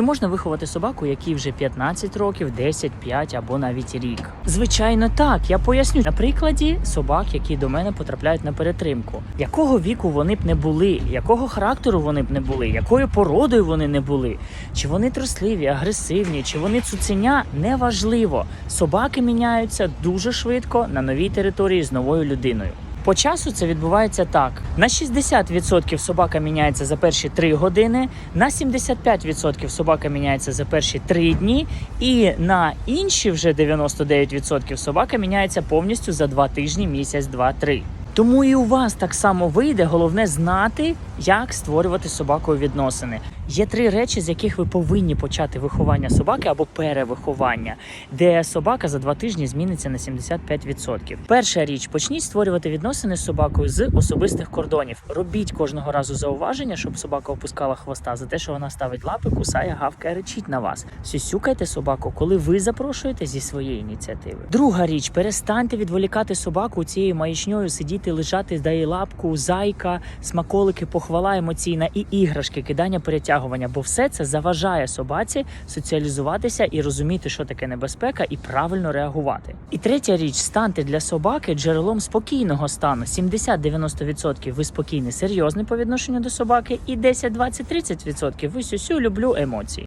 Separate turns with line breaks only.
Чи можна виховати собаку, якій вже 15 років, 10, 5 або навіть рік? Звичайно, так. Я поясню на прикладі собак, які до мене потрапляють на перетримку. Якого віку вони б не були, якого характеру вони б не були, якою породою вони не були, чи вони трусливі, агресивні, чи вони цуценя, неважливо. Собаки міняються дуже швидко на новій території з новою людиною. По часу це відбувається так: на 60% собака міняється за перші 3 години, на 75% собака міняється за перші 3 дні, і на інші вже 99% собака міняється повністю за 2 тижні, місяць, 2-3. Тому і у вас так само вийде. Головне знати, як створювати собакою відносини. Є три речі, з яких ви повинні почати виховання собаки або перевиховання, де собака за два тижні зміниться на 75%. Перша річ почніть створювати відносини з собакою з особистих кордонів. Робіть кожного разу зауваження, щоб собака опускала хвоста за те, що вона ставить лапи, кусає, гавкає, речить на вас. Сюсюкайте собаку, коли ви запрошуєте зі своєї ініціативи. Друга річ: перестаньте відволікати собаку цією маячньою, сидіти, лежати, дай лапку, зайка, смаколики, похвала емоційна і іграшки, кидання, перетягування, бо все це заважає собаці соціалізуватися і розуміти, що таке небезпека, і правильно реагувати. І третя річ: станьте для собаки джерелом спокійного стану. 70-90% ви спокійний, серйозний по відношенню до собаки, і 10, 20, 30% ви сюсю люблю емоції.